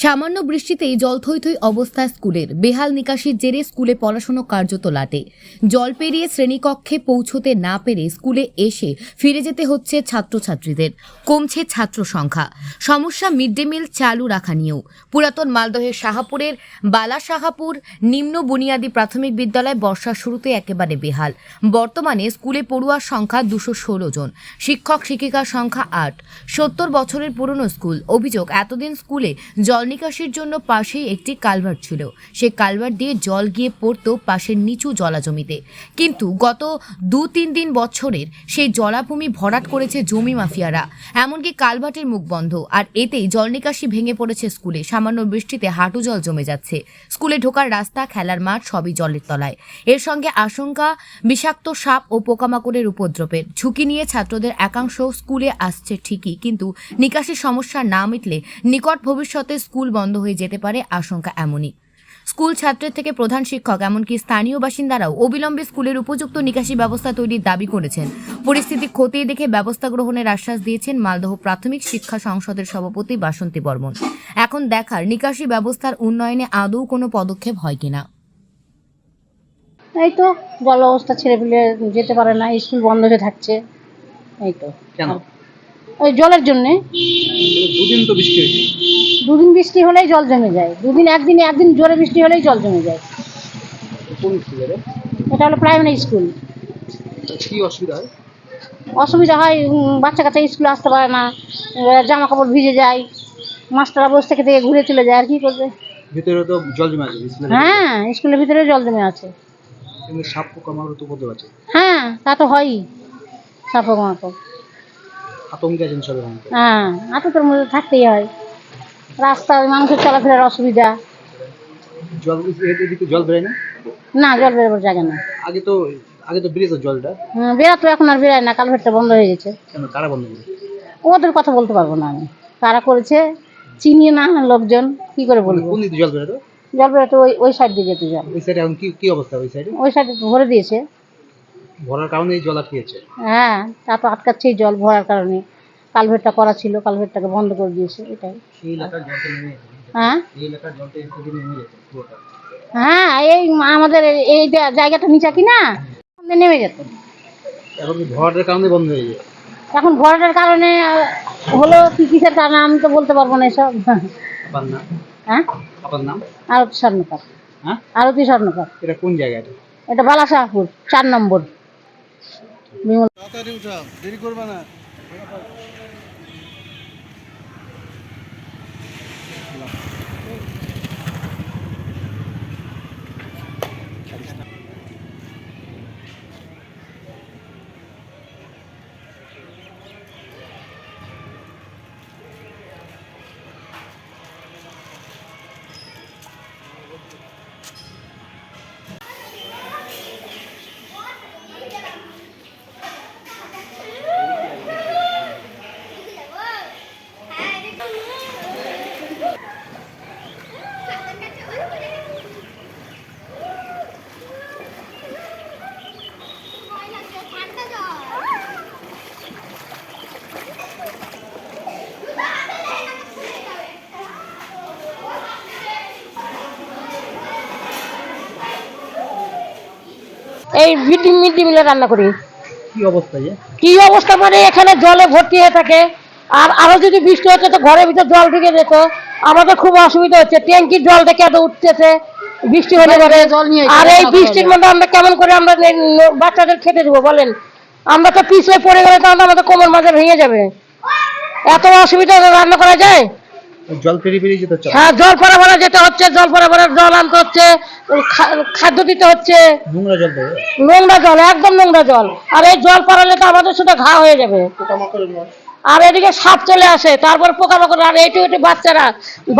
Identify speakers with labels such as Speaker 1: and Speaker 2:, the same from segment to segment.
Speaker 1: সামান্য বৃষ্টিতেই জল থই থই অবস্থা স্কুলের। বেহাল নিকাশির জেরে স্কুলে পড়াশুনো কার্যত লাটে। জল পেরিয়ে শ্রেণীকক্ষে পৌঁছতে না পেরে স্কুলে এসে ফিরে যেতে হচ্ছে ছাত্রছাত্রীদের। কমছে ছাত্র সংখ্যা। সমস্যা মিড ডে মিল চালু রাখা নিয়েও। পুরাতন মালদহের শাহাপুরের বালা শাহাপুর নিম্ন বুনিয়াদী প্রাথমিক বিদ্যালয় বর্ষার শুরুতে একেবারে বেহাল। বর্তমানে স্কুলে পড়ুয়ার সংখ্যা দুশো ষোলো জন, শিক্ষক শিক্ষিকার সংখ্যা আট। সত্তর বছরের পুরনো স্কুল। অভিযোগ, এতদিন স্কুলে জল নিকাশির জন্য পাশেই একটি কালভার্ট ছিল। সে কালভার্ট দিয়ে জল গিয়ে পড়তো পাশের নিচু জলাজমিতে। কিন্তু গত দু তিন দিন বছরের সেই জলাভূমি ভরাট করেছে জমি মাফিয়ারা। এমনকি কালভার্টের মুখ বন্ধ। আর এতেই জল নিকাশি ভেঙে পড়েছে স্কুলে। সামান্য বৃষ্টিতে হাঁটু জল জমে যাচ্ছে। স্কুলে ঢোকার রাস্তা, খেলার মাঠ সবই জলের তলায়। এর সঙ্গে আশঙ্কা, বিষাক্ত সাপ ও পোকামাকড়ের উপদ্রবের। ঝুঁকি নিয়ে ছাত্রদের একাংশ স্কুলে আসছে ঠিকই। কিন্তু নিকাশি সমস্যা না মিটলে নিকট ভবিষ্যতে স্কুল বন্ধ হয়ে যেতে পারে আশঙ্কা এমনই। স্কুল ছাত্রের থেকে প্রধান শিক্ষক এমনকি স্থানীয় বাসিন্দারাও অবিলম্বে স্কুলের উপযুক্ত নিকাশি ব্যবস্থা তৈরির দাবি করেছেন। পরিস্থিতি খতিয়ে দেখে ব্যবস্থা গ্রহণের আশ্বাস দিয়েছেন মালদহ প্রাথমিক শিক্ষা সংসদের সভাপতি বাসন্তী বর্মন। এখন দেখার নিকাশি ব্যবস্থার উন্নয়নে আদৌ কোনো পদক্ষেপ হয় কিনা।
Speaker 2: এই তো জল অবস্থা ছেলে পেলে যেতে পারে না স্কুল বন্ধ হয়ে থাকছে। এই তো। ওই জলের জন্যে।
Speaker 3: দুদিন তো বৃষ্টি হয়েছে।
Speaker 2: দুদিন বৃষ্টি হলেই জল জমে যায়। দুদিন একদিন একদিন জোরে বৃষ্টি হলেই জল জমে যায়।
Speaker 3: কোন স্কুলে রে?
Speaker 2: এটা হলো প্রাইমারি স্কুল
Speaker 3: কি অসুবিধা হয়?
Speaker 2: অসুবিধা হয় উম, বাচ্চা কাচ্চা স্কুলে আসতে পারে না জামা কাপড় ভিজে যায় মাস্টাররা বসে থেকে থেকে ঘুরে চলে যায় আর কি করবে?
Speaker 3: ভিতরে তো জল জমে আছে স্কুলের
Speaker 2: হ্যাঁ স্কুলের ভিতরে জল জমে আছে।
Speaker 3: সাপ পোকা তো উপদ্রব আছে
Speaker 2: হ্যাঁ তা তো হয়ই সাপক মাপক
Speaker 3: আতঙ্কে আছেন সবাই। অনেকে।
Speaker 2: হ্যাঁ আতঙ্কের মধ্যে থাকতেই হয়। রাস্তায় মানুষের চলাফেরার অসুবিধা।
Speaker 3: জল এদিকে জল বেরোয় না?
Speaker 2: না জল বেরোবার জায়গা না
Speaker 3: আগে তো আগে তো বেরিয়েছে জলটা।
Speaker 2: হুম, বেরাতো এখন আর বেরায় না কালভেটটা বন্ধ হয়ে গেছে।
Speaker 3: কেন কারা বন্ধ করে
Speaker 2: ওদের কথা বলতে পারব না আমি। কারা করেছে চিনি না লোকজন কি করে বলব?
Speaker 3: কোন দিকে জল বেরোতো
Speaker 2: জল বেরোতো ওই ওই সাইড দিয়ে যেতে জল
Speaker 3: ওই সাইডে এখন কি কি অবস্থা ওই সাইডে
Speaker 2: ওই সাইডে ভরে দিয়েছে।
Speaker 3: ভরার কারণে এই জল আটকেছে
Speaker 2: হ্যাঁ তা তো আটকাচ্ছে জল ভরার কারণে। কালভেটটা করা ছিল কালভেটটাকে বন্ধ করে দিয়েছে এটাই।
Speaker 3: গেছে
Speaker 2: হ্যাঁ?
Speaker 3: এই
Speaker 2: হ্যাঁ এই আমাদের এই- জায়গাটা নিচা কি না? নেমে যেত
Speaker 3: এখন কি কারণে বন্ধ হয়ে যায়
Speaker 2: এখন ভরাটার কারণে হলো কি কিসের কারণে আমি তো বলতে পারব না এসব। হ্যাঁ? আরতি স্বর্ণকার।
Speaker 3: হ্যাঁ?
Speaker 2: আরতি স্বর্ণকার।
Speaker 3: এটা কোন জায়গাটা?
Speaker 2: এটা বালাশাহপুর চার নম্বর।
Speaker 3: তাড়াতাড়ি উঠাও দেরি করবে না। lang.
Speaker 2: এই মিড মিড ডে মিলে রান্না করি।
Speaker 3: কি অবস্থা
Speaker 2: কি অবস্থা মানে এখানে জলে ভর্তি হয়ে থাকে। আর আরও যদি বৃষ্টি হচ্ছে তো ঘরের ভিতরে জল ঢুকে যেত। আমাদের খুব অসুবিধা হচ্ছে। ট্যাঙ্কির জল থেকে এত উঠতেছে। বৃষ্টি হলে পরে। জল নিয়ে আর এই বৃষ্টির মধ্যে আমরা কেমন করে আমরা বাচ্চাদের খেতে দেবো বলেন? আমরা তো পিছিয়ে পড়ে গেলে তাহলে আমাদের কোমর মাঝে ভেঙে যাবে। এত অসুবিধা রান্না করা যায়?
Speaker 3: জল পেরিয়ে পেরিয়ে যেতে হচ্ছে
Speaker 2: হ্যাঁ জল পরা যেতে হচ্ছে জল পরা জল আনতে হচ্ছে খাদ্য দিতে হচ্ছে।
Speaker 3: নোংরা জল
Speaker 2: নোংরা জল একদম নোংরা জল। আর এই জল পড়ালে তো আমাদের শুধু ঘা হয়ে যাবে। আর এদিকে সাপ চলে আসে তারপর পোকামাকড় আর এইটু এইটু বাচ্চারা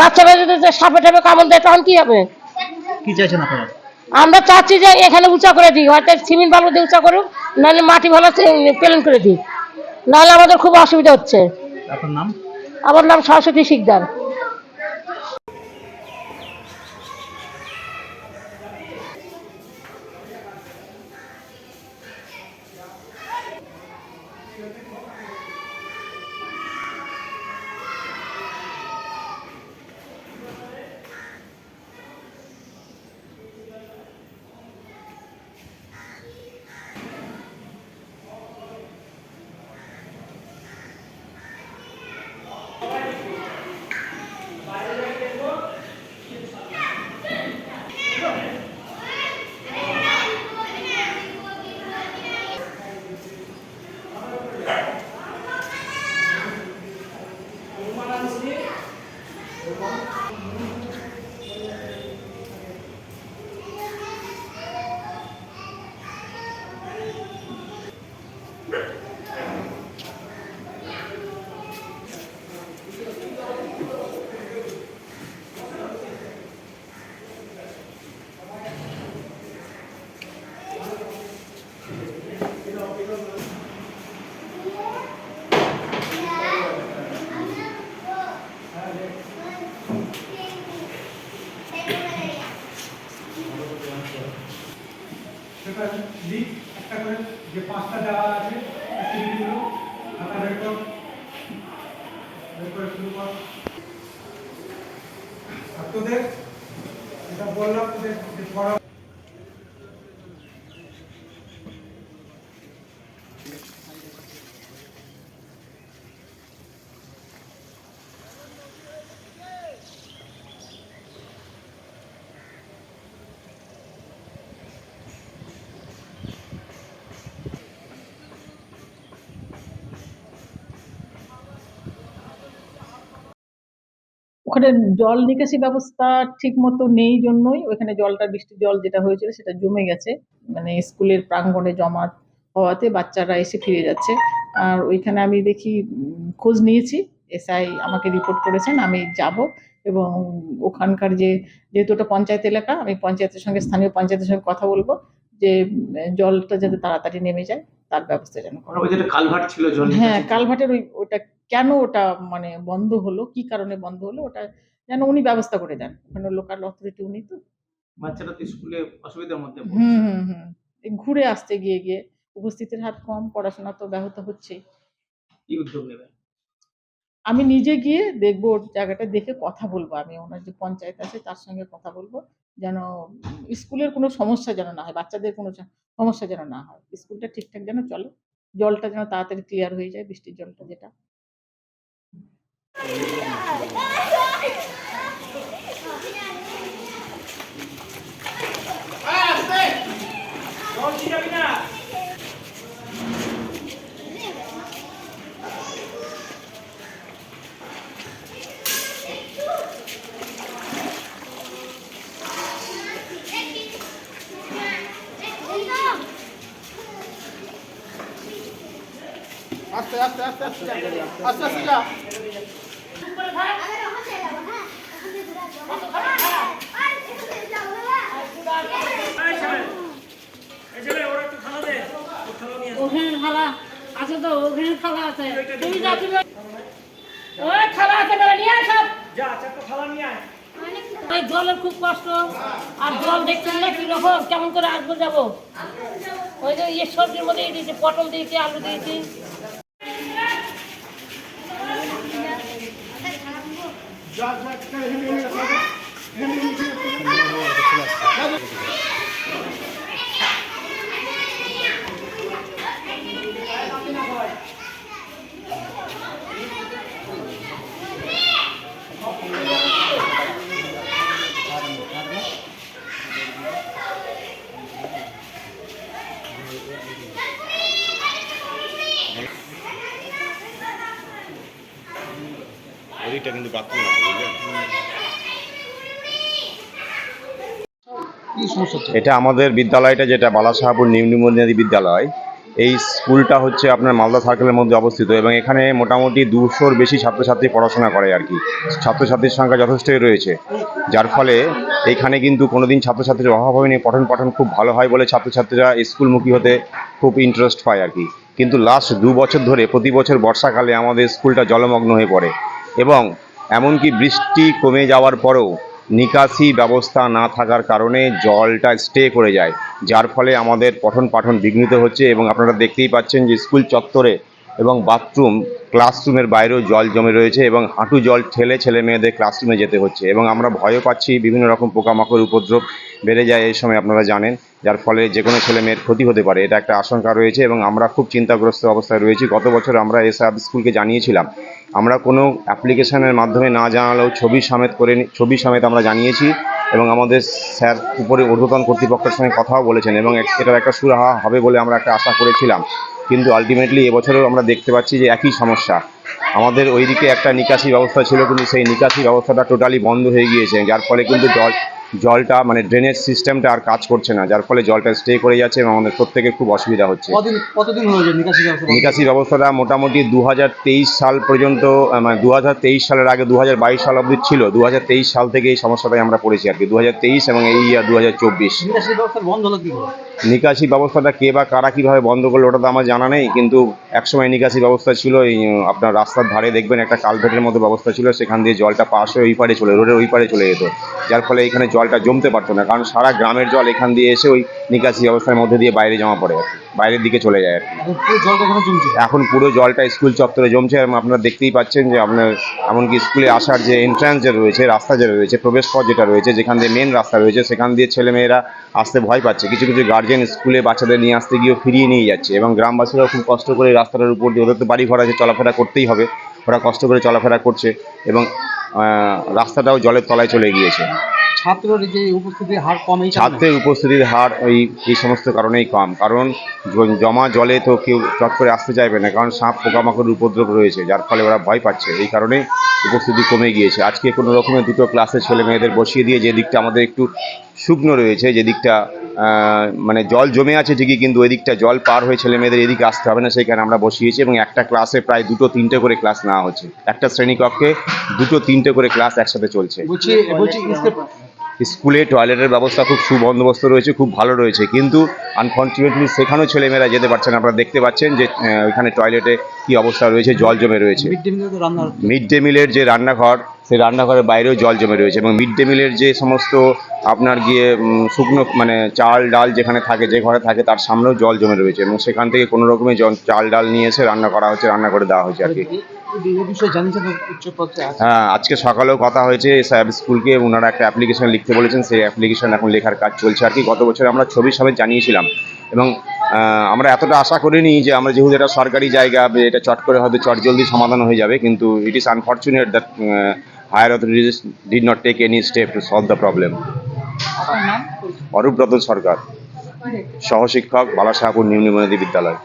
Speaker 2: বাচ্চারা যদি সাপে টাপে কামড় দেয় তখন কি হবে?
Speaker 3: কি চাইছেন আপনারা?
Speaker 2: আমরা চাচ্ছি যে এখানে উঁচা করে দিই হয়তো সিমেন্ট বালু দিয়ে উঁচা করুক নাহলে মাটি ভালো প্লেন করে দিই। নাহলে আমাদের খুব অসুবিধা হচ্ছে।
Speaker 3: আপনার নাম?
Speaker 2: আমার নাম সরস্বতী শিকদার।
Speaker 4: সেটা লিখ একটা করে যে পাঁচটা দেওয়া আছে অ্যাক্টিভিটিগুলো খাতা বের কর। বের করে শুরু কর। আর তোদের এটা বললাম, তোদের পড়া
Speaker 5: ওখানে জল নিকাশি ব্যবস্থা ঠিক মতো নেই জন্যই ওখানে জলটা বৃষ্টির জল যেটা হয়েছিল সেটা জমে গেছে। মানে স্কুলের প্রাঙ্গণে জমা হওয়াতে বাচ্চারা এসে ফিরে যাচ্ছে। আর ওইখানে আমি দেখি খোঁজ নিয়েছি। এসআই আমাকে রিপোর্ট করেছেন আমি যাব এবং ওখানকার যে যেহেতু ওটা পঞ্চায়েত এলাকা আমি পঞ্চায়েতের সঙ্গে স্থানীয় পঞ্চায়েতের সঙ্গে কথা বলব যে জলটা যাতে তাড়াতাড়ি নেমে যায় তার ব্যবস্থা যেন করা
Speaker 6: যেটা কালভার্ট ছিল জল
Speaker 5: হ্যাঁ। কালভার্টের ওই ওটা কেন ওটা মানে বন্ধ হলো? কি কারণে বন্ধ হলো? ওটা যেন উনি ব্যবস্থা করে দেন। ওখানে লোকাল অথরিটি উনি তো।
Speaker 6: বাচ্চারা তো স্কুলে অসুবিধার মধ্যে
Speaker 5: হুম হুম হুম। ঘুরে আসতে গিয়ে গিয়ে উপস্থিতির হার কম পড়াশোনা তো ব্যাহত হচ্ছেই
Speaker 6: কি উদ্যোগ নেবে
Speaker 5: আমি নিজে গিয়ে দেখব ওর জায়গাটা দেখে কথা বলব। আমি ওনার যে পঞ্চায়েত আছে তার সঙ্গে কথা বলব। যেন স্কুলের কোনো সমস্যা যেন না হয় বাচ্চাদের কোনো সমস্যা যেন না হয়। স্কুলটা ঠিকঠাক যেন চলে। জলটা যেন তাড়াতাড়ি ক্লিয়ার হয়ে যায় বৃষ্টির জলটা যেটা।
Speaker 2: আস্তে আস্তে আস্তে আস্তে আস্তে আস্তে যা ওখানে থালা আছে তো, ওখানে থালা আছে। তুমি যা ওই থালা আছে বেলা জলের খুব কষ্ট, আর জল দেখছেন না কীরকম কেমন করে আসব যাব? ওই যে ইয়ে সবজির মধ্যে দিয়েছি পটল দিয়েছি, আলু দিয়েছি।
Speaker 7: Drop, drop, drop, hit me, hit me, hit me. এটা আমাদের বিদ্যালয়টা যেটা বালাসাহাপুর নিউ নিমন্দি বিদ্যালয়, এই স্কুলটা হচ্ছে আপনার মালদা সার্কেলের মধ্যে অবস্থিত এবং এখানে মোটামুটি দুশোর বেশি ছাত্রছাত্রী পড়াশোনা করে আর কি। ছাত্রছাত্রীর সংখ্যা যথেষ্টই রয়েছে, যার ফলে এখানে কিন্তু কোনোদিন ছাত্রছাত্রীর অভাব হয়নি পঠন পাঠন খুব ভালো হয় বলে ছাত্রছাত্রীরা স্কুলমুখী হতে খুব ইন্টারেস্ট পায় আর কি। কিন্তু লাস্ট দু বছর ধরে প্রতি বছর বর্ষাকালে আমাদের স্কুলটা জলমগ্ন হয়ে পড়ে এবং এমনকি বৃষ্টি কমে যাওয়ার পরেও নিকাশি ব্যবস্থা না থাকার কারণে জলটা স্টে করে যায়, যার ফলে আমাদের পঠন পাঠন বিঘ্নিত হচ্ছে এবং আপনারা দেখতেই পাচ্ছেন যে স্কুল চত্বরে এবং বাথরুম ক্লাসরুমের বাইরেও জল জমে রয়েছে এবং হাঁটু জল ঠেলে ছেলে মেয়েদের ক্লাসরুমে যেতে হচ্ছে এবং আমরা ভয়ও পাচ্ছি বিভিন্ন রকম পোকামাকড়, উপদ্রব বেড়ে যায় এই সময় আপনারা জানেন, যার ফলে যে কোনো ছেলে মেয়ের ক্ষতি হতে পারে, এটা একটা আশঙ্কা রয়েছে এবং আমরা খুব চিন্তাগ্রস্ত অবস্থায় রয়েছি। গত বছর আমরা এসআব স্কুলকে জানিয়েছিলাম আমরা কোনো অ্যাপ্লিকেশনের মাধ্যমে না জানালেও ছবি সমেত করে ছবি সমেত আমরা জানিয়েছি এবং আমাদের স্যার উপরে ঊর্ধ্বতন কর্তৃপক্ষের সঙ্গে কথাও বলেছেন এবং এটার একটা সুরাহা হবে বলে আমরা একটা আশা করেছিলাম। কিন্তু আলটিমেটলি এবছরেও আমরা দেখতে পাচ্ছি যে একই সমস্যা। আমাদের ওইদিকে একটা নিকাশি ব্যবস্থা ছিল, কিন্তু সেই নিকাশি ব্যবস্থাটা টোটালি বন্ধ হয়ে গিয়েছে, যার ফলে কিন্তু জল জলটা মানে ড্রেনেজ সিস্টেমটা আর কাজ করছে না যার ফলে জলটা স্টে করে যাচ্ছে এবং আমাদের প্রত্যেকে খুব অসুবিধা হচ্ছে।
Speaker 3: কতদিন নিকাশি
Speaker 7: ব্যবস্থাটা মোটামুটি দু হাজার তেইশ সাল পর্যন্ত মানে দু হাজার তেইশ সালের আগে দু হাজার বাইশ সাল অবধি ছিল। দু হাজার তেইশ সাল থেকে এই সমস্যাটাই আমরা পড়েছি আর কি দু হাজার তেইশ এবং এই ইয়ার দু
Speaker 3: হাজার করে
Speaker 7: নিকাশি ব্যবস্থাটা কে বা কারা কীভাবে বন্ধ করল ওটা তো আমার জানা নেই কিন্তু একসময় নিকাশি ব্যবস্থা ছিল এই আপনার রাস্তার ধারে দেখবেন একটা কালভেটের মতো ব্যবস্থা ছিল সেখান দিয়ে জলটা পাশ হয়ে ওই পারে চলে রোডের ওই পারে চলে যেত। যার ফলে এখানে জলটা জমতে পারতো না কারণ সারা গ্রামের জল এখান দিয়ে এসে ওই নিকাশি ব্যবস্থার মধ্যে দিয়ে বাইরে জমা পড়ে আর বাইরের দিকে চলে যায়
Speaker 3: এখন পুরো জলটা
Speaker 7: স্কুল চত্বরে জমছে এবং আপনারা দেখতেই পাচ্ছেন যে আপনার এমনকি স্কুলে আসার যে এন্ট্রান্স যে রয়েছে রাস্তা যে রয়েছে প্রবেশ পথ যেটা রয়েছে যেখান দিয়ে মেন রাস্তা রয়েছে সেখান দিয়ে ছেলেমেয়েরা আসতে ভয় পাচ্ছে। কিছু কিছু গার্জেন স্কুলে বাচ্চাদের নিয়ে আসতে গিয়েও ফিরিয়ে নিয়ে যাচ্ছে এবং গ্রামবাসীরাও খুব কষ্ট করে রাস্তাটার উপর দিয়ে ওদের তো বাড়ি ঘর আছে চলাফেরা করতেই হবে। ওরা কষ্ট করে চলাফেরা করছে এবং রাস্তাটাও জলের তলায় চলে গিয়েছে।
Speaker 3: ছাত্রের যে উপস্থিতির হার কম এই
Speaker 7: ছাত্রের উপস্থিতির হার ওই এই সমস্ত কারণেই কম। কারণ জমা জলে তো কেউ চট করে আসতে চাইবে না কারণ সাপ পোকামাকড়ের উপদ্রব রয়েছে যার ফলে ওরা ভয় পাচ্ছে। এই কারণে উপস্থিতি কমে গিয়েছে। আজকে কোনো রকমের দুটো ক্লাসে ছেলে মেয়েদের বসিয়ে দিয়ে যে দিকটা আমাদের একটু শুকনো রয়েছে যেদিকটা মানে জল জমে আছে ঠিকই, কিন্তু ওইদিকটা জল পার হয়ে ছেলে মেয়েদের এদিকে আসতে হবে না সেখানে আমরা বসিয়েছি এবং একটা ক্লাসে প্রায় দুটো তিনটে করে ক্লাস নেওয়া হচ্ছে। একটা শ্রেণীকক্ষে দুটো তিনটে করে ক্লাস একসাথে চলছে।
Speaker 3: স্কুল-
Speaker 7: টয়লেটের ব্যবস্থা খুব সুবন্দোবস্ত রয়েছে খুব ভালো রয়েছে। কিন্তু আনফর্চুনেটলি সেখানেও ছেলেমেয়েরা যেতে পারছে না। আপনারা দেখতে পাচ্ছেন যে ওইখানে টয়লেটে কি অবস্থা রয়েছে জল জমে রয়েছে।
Speaker 3: মিড ডে
Speaker 7: মিলের যে রান্নাঘর সেই রান্নাঘরের বাইরেও জল জমে রয়েছে এবং মিড ডে মিলের যে সমস্ত আপনার গিয়ে শুকনো মানে চাল ডাল যেখানে থাকে যে ঘরে থাকে তার সামনেও জল জমে রয়েছে এবং সেখান থেকে কোনো রকমের জল চাল ডাল নিয়ে এসে রান্না করা হচ্ছে রান্না করে দেওয়া হয়েছে আর কি। হ্যাঁ আজকে সকালেও কথা হয়েছে স্যাব স্কুলকে ওনারা একটা অ্যাপ্লিকেশন লিখতে বলেছেন সেই অ্যাপ্লিকেশন এখন লেখার কাজ চলছে আর কি। গত বছর আমরা ছবি সমেত জানিয়েছিলাম। এবং আমরা এতটা আশা করিনি যে আমরা যেহেতু এটা সরকারি জায়গা এটা চট করে হয়তো চট জলদি সমাধান হয়ে যাবে কিন্তু it is unfortunate that higher authorities did not take any step to solve the problem Arupbrata Sarkar সহশিক্ষক Balasahapur নিম্ন বিদ্যালয়।